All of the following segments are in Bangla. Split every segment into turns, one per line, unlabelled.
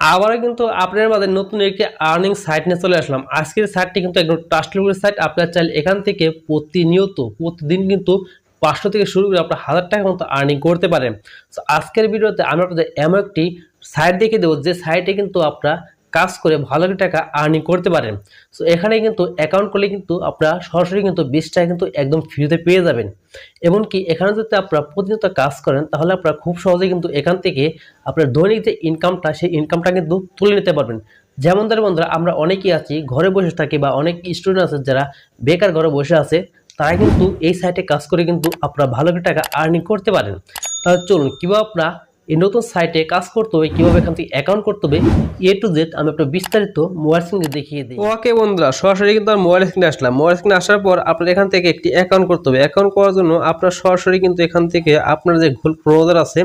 আবারও কিন্তু আপনার মাঝে নতুন একটি আর্নিং সাইট নিয়ে চলে আসলাম। আজকের সাইটটি কিন্তু একদম ট্রাস্টেবল সাইট আপনার চাইলে এখান থেকে প্রতিনিয়ত, প্রতিদিন কিন্তু পাঁচশো থেকে শুরু করে আপনার হাজার টাকা মতো আর্নিং করতে পারেন। আজকের ভিডিওতে আমি আপনাদের এমন একটি সাইট দেখে দেবো। যে সাইটে কিন্তু আপনারা কাজ করে ভালো করে টাকা আর্নিং করতে পারেন। তো এখানে কিন্তু অ্যাকাউন্ট করলে কিন্তু আপনারা সরাসরি কিন্তু বিশ টাকা কিন্তু একদম ফ্রিতে পেয়ে যাবেন। এমনকি এখানে যদি আপনারা প্রতিনিয়ত কাজ করেন, তাহলে আপনারা খুব সহজে কিন্তু এখান থেকে আপনার দৈনিক যে ইনকামটা সেই ইনকামটা কিন্তু তুলে নিতে পারবেন। যেমন ধরে বন্ধুরা, আমরা অনেকেই আছি, ঘরে বসে থাকি বা অনেক স্টুডেন্ট আছে যারা বেকার ঘরে বসে আছে, তারা কিন্তু এই সাইটে কাজ করে কিন্তু আপনারা ভালো টাকা আর্নিং করতে পারেন। তাহলে চলুন, কীভাবে আপনারা এই নতুন সাইটে কাজ করতে হবে, কীভাবে এখান থেকে অ্যাকাউন্ট করতে হবে এ টু জেড আমি একটা বিস্তারিত মোবাইল স্ক্রিনে দেখিয়ে দিই। ওকে বন্ধুরা, সরাসরি কিন্তু আমি মোবাইল স্ক্রিনে আসলাম। মোবাইল স্ক্রিনে আসার পর আপনার এখান থেকে একটি অ্যাকাউন্ট করতে হবে। অ্যাকাউন্ট করার জন্য আপনার সরাসরি কিন্তু এখান থেকে আপনার যে ভুল ব্রাউজার আছে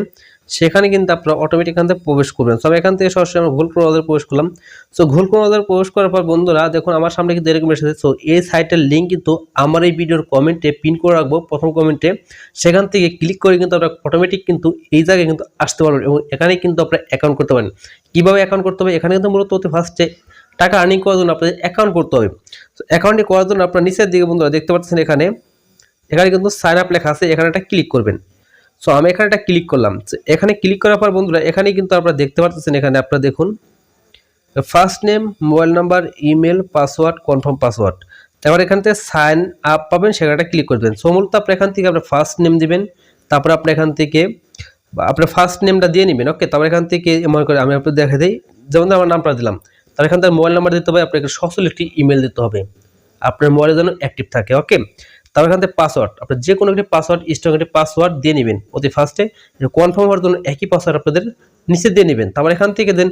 সেখানে কিন্তু আপনারা অটোমেটিক এখান থেকে প্রবেশ করবেন। সব এখান থেকে সরাসরি আমরা ভুল ব্রাউজার প্রবেশ করলাম। সো ভুল ব্রাউজার প্রবেশ করার পর বন্ধুরা, দেখুন আমার সামনে কিন্তু এরকম এসেছে। সো এই সাইটের লিঙ্ক কিন্তু আমার এই ভিডিওর কমেন্টে পিন করে রাখব, প্রথম কমেন্টে সেখান থেকে ক্লিক করে কিন্তু আপনারা অটোমেটিক কিন্তু এই জায়গায় কিন্তু আসতে পারবেন এবং এখানে কিন্তু আপনারা অ্যাকাউন্ট করতে পারেন। কীভাবে অ্যাকাউন্ট করতে হবে? এখানে কিন্তু মূলত অতি ফার্স্টে টাকা আর্নিং করার জন্য আপনাদের অ্যাকাউন্ট করতে হবে। তো অ্যাকাউন্টটি করার জন্য আপনার নিচের দিকে বন্ধুরা দেখতে পাচ্ছেন এখানে এখানে কিন্তু সাইন আপ লেখা আছে, এখানে একটা ক্লিক করবেন। সো আমি এখানে একটা ক্লিক করলাম। এখানে ক্লিক করার পর বন্ধুরা এখানে কিন্তু আপনারা দেখতে পাচ্ছেন এখানে আপনারা দেখুন। First name mobile number email password confirm password তারপর এখান থেকে সাইন আপ পাবেন, সেখানে একটা ক্লিক করে দেবেন। সো মূলত আপনি এখান থেকে আপনার ফার্স্ট নেম দিবেন, তারপর আপনি এখান থেকে আপনার ফার্স্ট নেমটা দিয়ে নেবেন ওকে তারপর এখান থেকে মনে করে আমি আপনাদের দেখা দিই। যেমন আমার নামটা দিলাম। তারপর এখান থেকে মোবাইল নাম্বার দিতে হবে, আপনাকে সচল একটি ইমেল দিতে হবে। আপনার মোবাইলে যেন অ্যাক্টিভ থাকে ওকে তারপর এখান থেকে পাসওয়ার্ড আপনার যে কোনো একটি পাসওয়ার্ড স্ট্রং একটি পাসওয়ার্ড দিয়ে নেবেন। অতি ফার্স্টে কনফার্ম হওয়ার জন্য একই পাসওয়ার্ড আপনাদের নিচে দিয়ে নেবেন। তারপর এখান থেকে দেন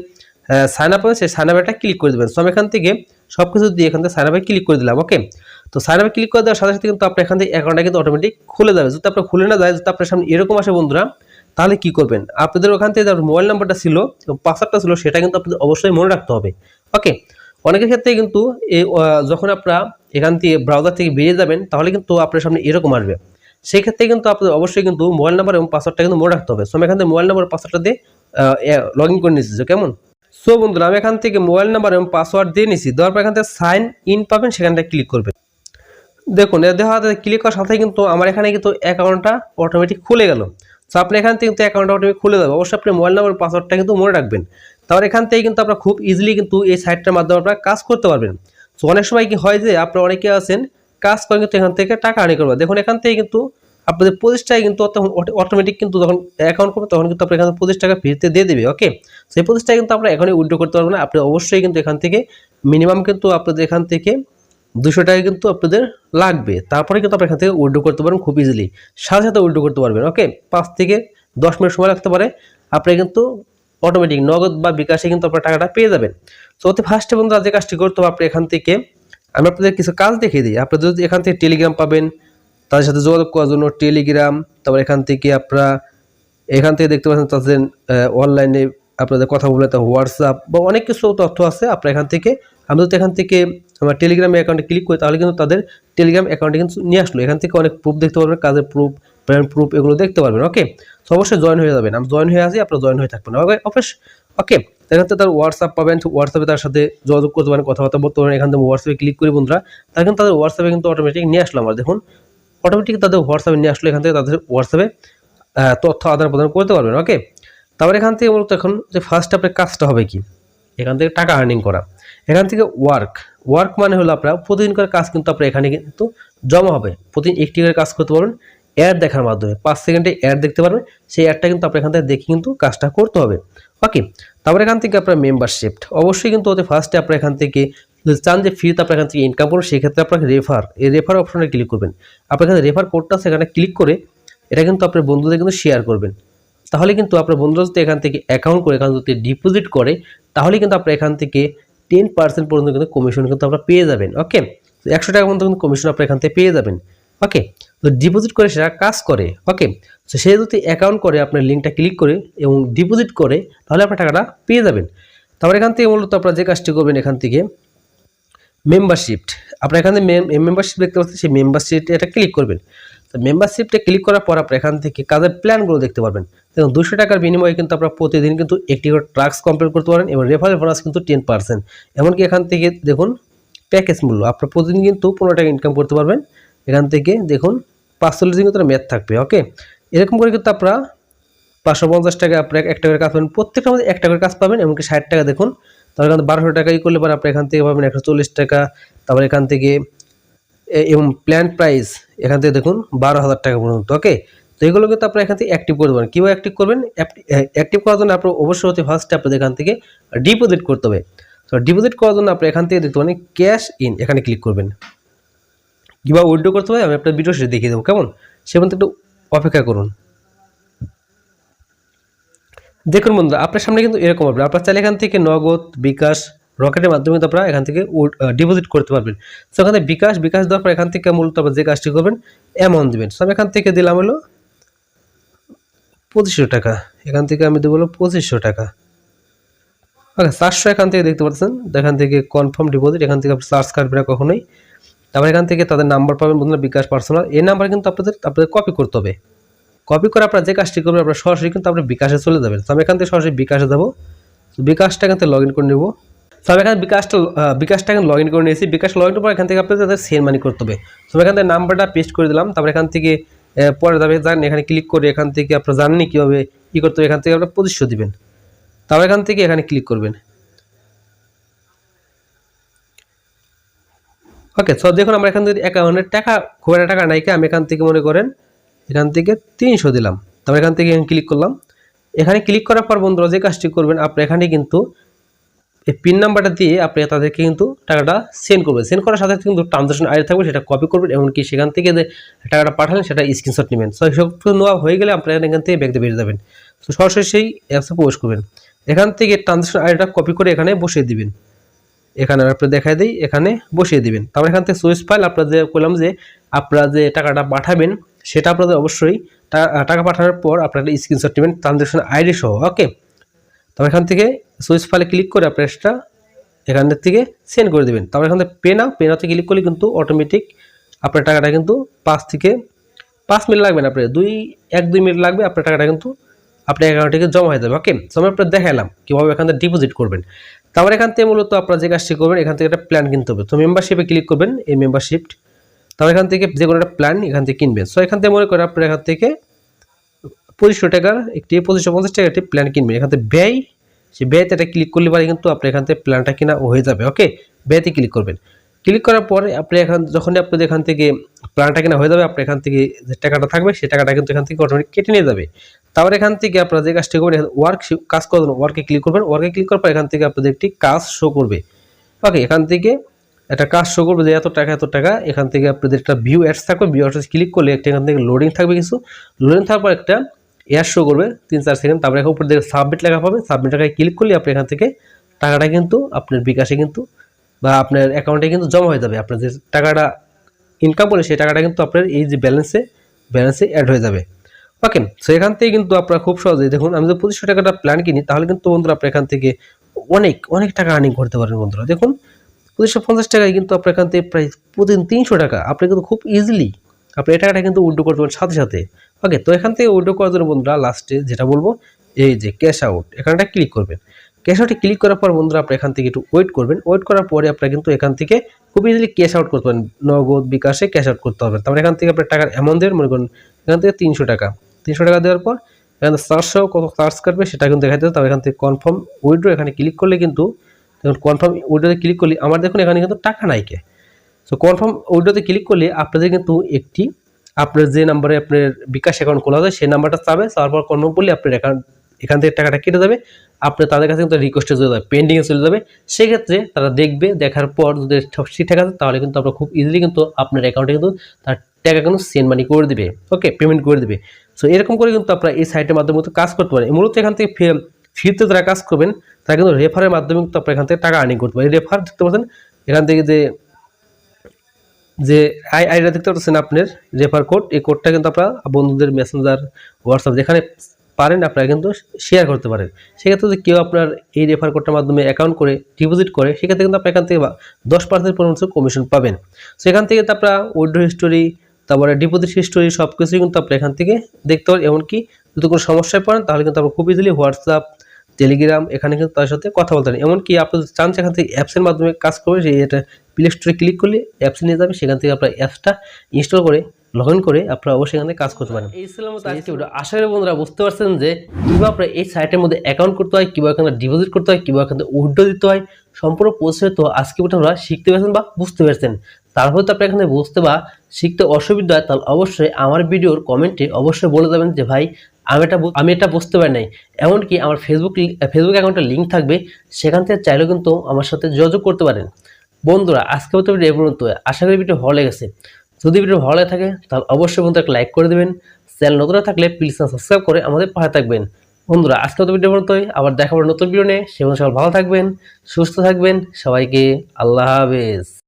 সাইন আপ সেই সাইন আপটা ক্লিক করে দেবেন। সো আমি এখান থেকে সব কিছু দিয়ে এখান থেকে সাইন আপে ক্লিক করে দিলাম ওকে তো সাইন আপে ক্লিক করে দেওয়ার সাথে সাথে কিন্তু আপনার এখান থেকে অ্যাকাউন্টটা কিন্তু অটোমেটিক খুলে যাবে। যদি আপনার খুলে না যায়, যদি আপনার সামনে এরকম আসে বন্ধুরা, তাহলে কি করবেন? আপনাদের ওখান থেকে মোবাইল নাম্বারটা ছিল এবং পাসওয়ার্ডটা ছিল, সেটা কিন্তু আপনাদের অবশ্যই মনে রাখতে হবে ওকে অনেকের ক্ষেত্রে কিন্তু যখন আপনারা এখান থেকে ব্রাউজার থেকে বেরিয়ে যাবেন, তাহলে কিন্তু আপনার সামনে এরকম আসবে। সেই ক্ষেত্রে কিন্তু আপনাদের অবশ্যই কিন্তু মোবাইল নাম্বার এবং পাসওয়ার্ডটা কিন্তু মনে রাখতে হবে। সো আমি এখান থেকে মোবাইল নাম্বার পাসওয়ার্ডটা দিয়ে লগ ইন করে নিচ্ছি কেমন? সো বন্ধুরা, আমি এখান থেকে মোবাইল নাম্বার এবং পাসওয়ার্ড দিয়ে নিছি দেওয়ার পর এখান থেকে সাইন ইন পাবেন, সেখানটা ক্লিক করবেন। দেখুন এর দেওয়া ক্লিক করার সাথে কিন্তু আমার এখানে কিন্তু অ্যাকাউন্টটা অটোমেটিক খুলে গেল। সো আপনি এখান থেকে কিন্তু অ্যাকাউন্টটা অটোমেটিক খুলে যাবে অবশ্যই আপনি মোবাইল নাম্বার পাসওয়ার্ডটা কিন্তু মনে রাখবেন। তারপর এখান থেকে কিন্তু আপনারা খুব ইজিলি কিন্তু এই সাইটটার মাধ্যমে আপনারা কাজ করতে পারবেন। সো অনেক সময় কি হয় যে আপনারা অনেকে আছেন, কাজ করে কিন্তু এখান থেকে টাকা আর্নি করবে দেখুন, এখান থেকে কিন্তু আপনাদের পঁচিশ টাকা কিন্তু তখন অটোমেটিক কিন্তু যখন অ্যাকাউন্ট করবে তখন কিন্তু আপনার এখানে পঁচিশ টাকা ফ্রিতে দিয়ে দেবে ওকে সেই পঁচিশ টাকা কিন্তু আপনারা এখনই উইড্রো করতে পারবেন আপনি অবশ্যই কিন্তু এখান থেকে মিনিমাম কিন্তু আপনাদের এখান থেকে দুশো টাকা কিন্তু আপনাদের লাগবে। তারপরে কিন্তু আপনার এখান থেকে উইড্রো করতে পারবেন খুব ইজিলি সাথে সাথে উইড্রো করতে পারবেন ওকে পাঁচ থেকে দশ মিনিট সময় লাগতে পারে। আপনি কিন্তু অটোমেটিক নগদ বা বিকাশে কিন্তু আপনার টাকাটা পেয়ে যাবেন। তো অতি ফার্স্টে বন্ধুরা যে কাজটি করতে হবে আপনি এখান থেকে, আমি আপনাদের কিছু কাজ দেখিয়ে দিই। আপনাদের যদি এখান থেকে টেলিগ্রাম পাবেন, তাদের সাথে যোগাযোগ করার জন্য টেলিগ্রাম তারপর এখান থেকে আপনারা এখান থেকে দেখতে পাচ্ছেন তাদের অনলাইনে আপনাদের কথা বলে তা হোয়াটসঅ্যাপ বা অনেক কিছু তথ্য আছে। আপনার এখান থেকে, আমি যদি এখান থেকে আমার টেলিগ্রাম অ্যাকাউন্টে ক্লিক করি তাহলে কিন্তু তাদের টেলিগ্রাম অ্যাকাউন্টে কিন্তু নিয়ে আসলো। এখান থেকে অনেক প্রুফ দেখতে পারবেন কাজের প্রুফ ব্র্যান্ড প্রুফ এগুলো দেখতে পারবেন। ওকে তো অবশ্যই জয়েন হয়ে যাবেন। আমি জয়েন হয়ে আছি, আপনারা জয়েন হয়ে থাকবেন। ওকে অফিস ওকে এখান থেকে তার হোয়াটসঅ্যাপ পাবেন হোয়াটসঅ্যাপে তার সাথে যোগাযোগ করতে পারেন, কথাবার্তা বলতে পারেন। এখান থেকে হোয়াটসঅ্যাপে ক্লিক করি বন্ধুরা তার কিন্তু তাদের হোয়াটসঅ্যাপে কিন্তু অটোমেটিক নিয়ে আসলো আমার দেখুন অটোমেটিক তাদের হোয়াটসঅ্যাপে নিয়ে আসলো এখান থেকে তাদের হোয়াটসঅ্যাপে তথ্য আদান প্রদান করতে পারবেন। ওকে তারপর এখান থেকে মূলত এখন যে ফার্স্ট আপনার কাজটা হবে কি? এখান থেকে টাকা আর্নিং করা। এখান থেকে ওয়ার্ক ওয়ার্ক মানে হলো আপনার প্রতিদিন করে কাজ কিন্তু আপনার এখানে কিন্তু জমা হবে। প্রতিদিন একটি করে কাজ করতে পারবেন অ্যাড দেখার মাধ্যমে। পাঁচ সেকেন্ডে অ্যাড দেখতে পারবেন, সেই অ্যাডটা কিন্তু আপনার এখান থেকে দেখে কিন্তু কাজটা করতে হবে। ওকে তারপর এখান থেকে আপনার মেম্বারশিপ অবশ্যই কিন্তু ওতে ফার্স্টে আপনার এখান থেকে যদি চান যে ফ্রিতে আপনার এখান থেকে ইনকাম করুন, সেক্ষেত্রে আপনাকে রেফার এই রেফার অপশনে ক্লিক করবেন। আপনার এখানে রেফার কোডটা সেখানে ক্লিক করে এটা কিন্তু আপনার বন্ধুদের কিন্তু শেয়ার করবেন। তাহলে কিন্তু আপনার বন্ধুরা যদি এখান থেকে অ্যাকাউন্ট করে, এখানে যদি ডিপোজিট করে তাহলে কিন্তু আপনার এখান থেকে টেন পার্সেন্ট পর্যন্ত কিন্তু কমিশন কিন্তু আপনারা পেয়ে যাবেন ওকে একশো টাকা পর্যন্ত কিন্তু কমিশন আপনার এখান থেকে পেয়ে যাবেন ওকে তো ডিপোজিট করে সেটা কাজ করে ওকে তো সে যদি অ্যাকাউন্ট করে, আপনার লিঙ্কটা ক্লিক করে এবং ডিপোজিট করে, তাহলে আপনার টাকাটা পেয়ে যাবেন। তারপর এখান থেকে মূলত আপনারা যে কাজটি করবেন এখান থেকে মেম্বারশিপ আপনার এখান এখানে মেম্বারশিপ দেখতে পাচ্ছেন, সেই মেম্বারশিপটা এটা ক্লিক করবেন। তো মেম্বারশিপটা ক্লিক করার পর আপনি এখান থেকে কাজের প্ল্যানগুলো দেখতে পারবেন। দেখুন, দুশো টাকার বিনিময়ে কিন্তু আপনারা প্রতিদিন কিন্তু একটি করে ট্রাক্স কমপ্লিট করতে পারেন এবং রেফারেল বোনাস কিন্তু টেন পার্সেন্ট এমনকি এখান থেকে দেখুন প্যাকেজ মূল্য, আপনার প্রতিদিন কিন্তু পনেরো টাকা ইনকাম করতে পারবেন। এখান থেকে দেখুন, পাঁচচল্লিশ দিন কিন্তু ম্যাথ থাকবে ওকে এরকম করে কিন্তু আপনারা পাঁচশো পঞ্চাশ টাকা আপনি এক টাকার কাজ পাবেন। প্রত্যেকটা মধ্যে এক টাকার কাজ পাবেন, এমনকি ষাট টাকা দেখুন, তাহলে থেকে বারোশো টাকাই করলে পরে আপনি এখান থেকে পাবেন একশো চল্লিশ টাকা। তারপর এখান থেকে এবং প্ল্যান প্রাইস এখান থেকে দেখুন, বারো হাজার টাকা পর্যন্ত ওকে তো এগুলো কিন্তু আপনারা এখান থেকে অ্যাক্টিভ করতে পারেন কীভাবে অ্যাক্টিভ করবেন? অ্যাক্টিভ করার জন্য আপনার অবশ্যই হতে ফার্স্টে আপনাদের এখান থেকে ডিপোজিট করতে হবে। তো ডিপোজিট করার জন্য আপনি এখান থেকে দেখতে পারেন ক্যাশ ইন এখানে ক্লিক করবেন। কীভাবে উইড্রো করতে হবে আমি আপনার ভিডিও শেষে দেখিয়ে দেবো, কেমন? সে পর্যন্ত একটু অপেক্ষা করুন। দেখুন বন্ধুরা, আপনার সামনে কিন্তু এরকম হবে। আপনার চাইলে এখান থেকে নগদ, বিকাশ, রকেটের মাধ্যমে কিন্তু আপনারা এখান থেকে ডিপোজিট করতে পারবেন। তো থেকে বিকাশ বিকাশ দেওয়ার পর এখান থেকে মূলত আপনার যে কাজটি করবেন অ্যামাউন্ট দেবেন। আমি এখান থেকে দিলাম হলো পঁচিশশো টাকা এখান থেকে আমি দেবো পঁচিশশো টাকা ওকে চারশো এখান থেকে দেখতে পাচ্ছেন এখান থেকে কনফার্ম ডিপোজিট এখান থেকে আপনি চার্জ কাটবে না কখনোই তারপর এখান থেকে তাদের নাম্বার পাবেন বন্ধুরা বিকাশ পার্সোনাল এই নাম্বার কিন্তু আপনাদের আপনাদের কপি করতে হবে কপি করে আপনারা যে কাজটি করবেন আপনার সরাসরি কিন্তু আপনার বিকাশে চলে যাবেন তো আমি এখান থেকে সরাসরি বিকাশে যাব বিকাশটা এখান থেকে লগ ইন করে নেব তো আমি এখানে বিকাশটা বিকাশটা এখানে লগ ইন করে নিয়েছি বিকাশ লগ ইন পর এখান থেকে আপনাদের তাদের সেন্ড মানি করতে হবে তো এখান থেকে নাম্বারটা পেস্ট করে দিলাম তারপর এখান থেকে পরে যাবে জানেন এখানে ক্লিক করে এখান থেকে আপনারা জানেননি কীভাবে কী করতে এখান থেকে আপনার পঁচিশশো দিবেন। তারপর এখান থেকে এখানে ক্লিক করবেন। ওকে তো দেখুন, আমরা এখান থেকে অ্যাকাউন্টের টাকা, খুব একটা টাকা নাইকে আমি এখান থেকে মনে করেন, এখান থেকে তিনশো দিলাম। তারপর এখান থেকে ক্লিক করলাম। এখানে ক্লিক করার পর বন্ধুরা যে কাজটি করবেন আপনি এখানে কিন্তু এই পিন নাম্বারটা দিয়ে আপনি তাদেরকে কিন্তু টাকাটা সেন্ড করবেন। সেন্ড করার সাথে কিন্তু ট্রানজাকশন আইডি থাকবে, সেটা কপি করবেন, এমনকি সেখান থেকে যে টাকাটা পাঠালেন, সেটা স্ক্রিনশট নেবেন। সো সব নেওয়া হয়ে গেলে আপনারা এখান থেকে ব্যাগতে বেরিয়ে যাবেন। তো সরাসরি সেই অ্যাপসে প্রবেশ করবেন। এখান থেকে ট্রানজাকশন আইডিটা কপি করে এখানে বসিয়ে দিবেন। এখানে আপনি দেখাই দিই, এখানে বসিয়ে দিবেন। তারপর এখান থেকে সুইচ ফাইল আপনারা যে বললাম যে আপনারা যে টাকাটা পাঠাবেন, সেটা আপনাদের অবশ্যই টাকা পাঠানোর পর আপনারা স্ক্রিনশট নেবেন ট্রানজাকশন আইডি সহ ওকে তারপর এখান থেকে সুইচ ফাইলে ক্লিক করে আপনার এখান থেকে সেন্ড করে দেবেন তারপর এখান থেকে পে নাও পে নাওতে ক্লিক করলে কিন্তু অটোমেটিক আপনার টাকাটা কিন্তু পাঁচ থেকে পাঁচ মিনিট লাগবে না আপনার দুই এক দুই মিনিট লাগবে আপনার টাকাটা কিন্তু আপনার অ্যাকাউন্টে জমা হয়ে যাবে ওকে তো আমি আপনার দেখালাম কীভাবে এখান থেকে ডিপোজিট করবেন তারপর এখান থেকে মূলত আপনার যে কাজটি করবেন এখান থেকে একটা প্ল্যান কিনতে হবে তো মেম্বারশিপে ক্লিক করবেন এই মেম্বারশিপ তারপর এখান থেকে যে কোনো একটা প্ল্যান এখান থেকে কিনবেন সো এখান থেকে মনে করেন আপনার এখান থেকে পঁচিশশো টাকার একটি পঁচিশশো পঞ্চাশ টাকার একটি প্ল্যান কিনবেন এখান থেকে ব্যয় সেই ব্যয়তে এটা ক্লিক করলে পারে কিন্তু আপনি এখান থেকে প্ল্যানটা কিনা হয়ে যাবে ওকে ব্যয়তে ক্লিক করবেন। ক্লিক করার পরে আপনি এখান যখনই আপনাদের এখান থেকে প্ল্যানটা কিনা হয়ে যাবে, আপনি এখান থেকে যে টাকাটা থাকবে, সেই টাকাটা কিন্তু এখান থেকে অটোমেটিক কেটে নিয়ে যাবে। তারপর এখান থেকে আপনারা যে কাজটি করবেন ওয়ার্ক কাজ করবেন ওয়ার্কে ক্লিক করবেন। ওয়ার্কে ক্লিক করার পর এখান থেকে আপনাদের একটি কাজ শো করবে। ওকে এখান থেকে একটা কাজ শো করবে যে এত টাকা এত টাকা। এখান থেকে আপনাদের একটা ভিউ অ্যাডস থাকবে। ভিউ অ্যাডস ক্লিক করলে একটা এখান থেকে লোডিং থাকবে কিছু। লোডিং থাকার পর একটা এয়ার শো করবে তিন চার সেকেন্ড তারপরে এখন উপর দিকে সাবমিট লেখা পাবে। সাবমিট লেখায় ক্লিক করলে আপনি এখান থেকে টাকাটা কিন্তু আপনার বিকাশে কিন্তু বা আপনার অ্যাকাউন্টে কিন্তু জমা হয়ে যাবে। আপনার যে টাকাটা ইনকাম করে সেই টাকাটা কিন্তু আপনার এই যে ব্যালেন্সে ব্যালেন্সে অ্যাড হয়ে যাবে। ওকে সো এখান থেকে কিন্তু আপনারা খুব সহজেই দেখুন, আমি যদি পঁচিশশো টাকাটা প্ল্যান কিনি, তাহলে কিন্তু বন্ধুরা আপনার এখান থেকে অনেক অনেক টাকা আর্নিং করতে পারেন বন্ধুরা। দেখুন, পঁচিশশো পঞ্চাশ টাকায় কিন্তু আপনার এখান থেকে প্রায় প্রতিদিন তিনশো টাকা। আপনি কিন্তু খুব ইজিলি আপনি এই টাকাটা কিন্তু উল্টো করতে পারেন সাথে সাথে। ওকে তো এখান থেকে উইড্রো করার জন্য বন্ধুরা লাস্টে যেটা বলব, এই যে ক্যাশ আউট এখানটা ক্লিক করবেন। ক্যাশ আউটে ক্লিক করার পর বন্ধুরা আপনি এখান থেকে একটু ওয়েট করবেন। ওয়েট করার পরে আপনারা কিন্তু এখান থেকে খুব ইজিলি ক্যাশ আউট করতে পারেন নগদ বিকাশে ক্যাশ আউট করতে হবে তারপরে এখান থেকে আপনার টাকার অ্যামাউন্ট দেবেন, মনে করুন এখান থেকে তিনশো টাকা। তিনশো টাকা দেওয়ার পর এখানে চারশো কত চার্জ কাটবে সেটা কিন্তু দেখাতে হবে তবে এখান থেকে কনফার্ম উইড্রো এখানে ক্লিক করলে কিন্তু দেখুন কনফার্ম উইড্রোতে ক্লিক করলে আমার দেখুন এখানে কিন্তু টাকা নাই কে। সো কনফার্ম উইড্রোতে ক্লিক করলে আপনাদের কিন্তু একটি আপনার যে নাম্বারে আপনার বিকাশ অ্যাকাউন্ট খোলা যায় সেই নাম্বারটা চাবে তারপর কনফার্ম করলে আপনার অ্যাকাউন্ট এখান থেকে টাকাটা কেটে যাবে। আপনি তাদের কাছে কিন্তু রিকোয়েস্টে চলে যাবে পেন্ডিংয়ে চলে যাবে। সেক্ষেত্রে তারা দেখবে, দেখার পর যদি সব ঠিকঠাক আছে, তাহলে কিন্তু আপনার খুব ইজিলি কিন্তু আপনার অ্যাকাউন্টে কিন্তু তার টাকা কিন্তু সেন্ড মানি করে দেবে। ওকে পেমেন্ট করে দেবে। সো এরকম করে কিন্তু আপনারা এই সাইটের মাধ্যমে কিন্তু কাজ করতে পারেন। মূলত এখান থেকে ফে- ফ্রিতে যারা কাজ করবেন, তারা কিন্তু রেফারের মাধ্যমে কিন্তু আপনারা এখান থেকে টাকা আর্নিং করতে পারেন। রেফার দেখতে পাচ্ছেন, এখান থেকে যে যে আই আইডিটা দেখতে পাচ্ছেন আপনার রেফার কোড এই কোডটা কিন্তু আপনারা বন্ধুদের মেসেঞ্জার হোয়াটসঅ্যাপ যেখানে পারেন আপনারা কিন্তু শেয়ার করতে পারেন। সেক্ষেত্রে যদি কেউ আপনার এই রেফার কোডটার মাধ্যমে অ্যাকাউন্ট করে ডিপোজিট করে, সেক্ষেত্রে কিন্তু আপনি এখান থেকে দশ পার্সেন্ট পর্যন্ত কমিশন পাবেন। সেখান থেকে তো আপনারা উইড্রো হিস্টোরি তারপরে ডিপোজিট হিস্টোরি সব কিছুই কিন্তু আপনি এখান থেকে দেখতে পারেন। এমনকি যদি কোনো সমস্যায় পড়েন, তাহলে কিন্তু আপনার খুব ইজিলি হোয়াটসঅ্যাপ টেলিগ্রাম এখানে কিন্তু তার সাথে কথা বলতে পারেন। এমনকি আপনি চান সেখান থেকে অ্যাপসের মাধ্যমে কাজ করবে সেই এটা প্লে স্টোরে ক্লিক করলে অ্যাপস নিয়ে যাবে সেখান থেকে আপনার অ্যাপসটা ইনস্টল করে লগ ইন করে আপনারা অবশ্যই এখান কাজ করতে পারেন। এই ছিল আজকে আশা করি বন্ধুরা বুঝতে পারছেন যে কীভাবে আপনার এই সাইটের মধ্যে অ্যাকাউন্ট করতে হয় কীভাবে এখানে ডিপোজিট করতে হয় কীভাবে এখানে উইড্রো দিতে হয় সম্পূর্ণ প্রসেস তো আজকে আমরা শিখতে পেরেছেন বা বুঝতে পেরেছেন। তারপর তো আপনি এখানে বুঝতে বা শিখতে অসুবিধা হয় তাহলে অবশ্যই আমার ভিডিওর কমেন্টে অবশ্যই বলে দেবেন যে ভাই আমি এটা আমি এটা বুঝতে পারি নাই। এমনকি আমার ফেসবুক ফেসবুক অ্যাকাউন্টের লিঙ্ক থাকবে সেখান থেকে চাইলেও কিন্তু আমার সাথে যোগাযোগ করতে পারেন। বন্ধুরা আজকে মতো ভিডিও পর্যন্ত। আশা করি ভিডিও ভালো লেগেছে। যদি ভিডিও ভালো লাগে থাকে, তাহলে অবশ্যই বন্ধুরা একটা লাইক করে দেবেন। চ্যানেল নতুন থাকলে প্লিজ সাবস্ক্রাইব করে আমাদের পাশে থাকবেন। বন্ধুরা আজকে মতো ভিডিও পর্যন্ত আবার দেখা হবে নতুন ভিডিও নিয়ে। সেই সবাই ভালো থাকবেন, সুস্থ থাকবেন। সবাইকে আল্লাহ হাফেজ।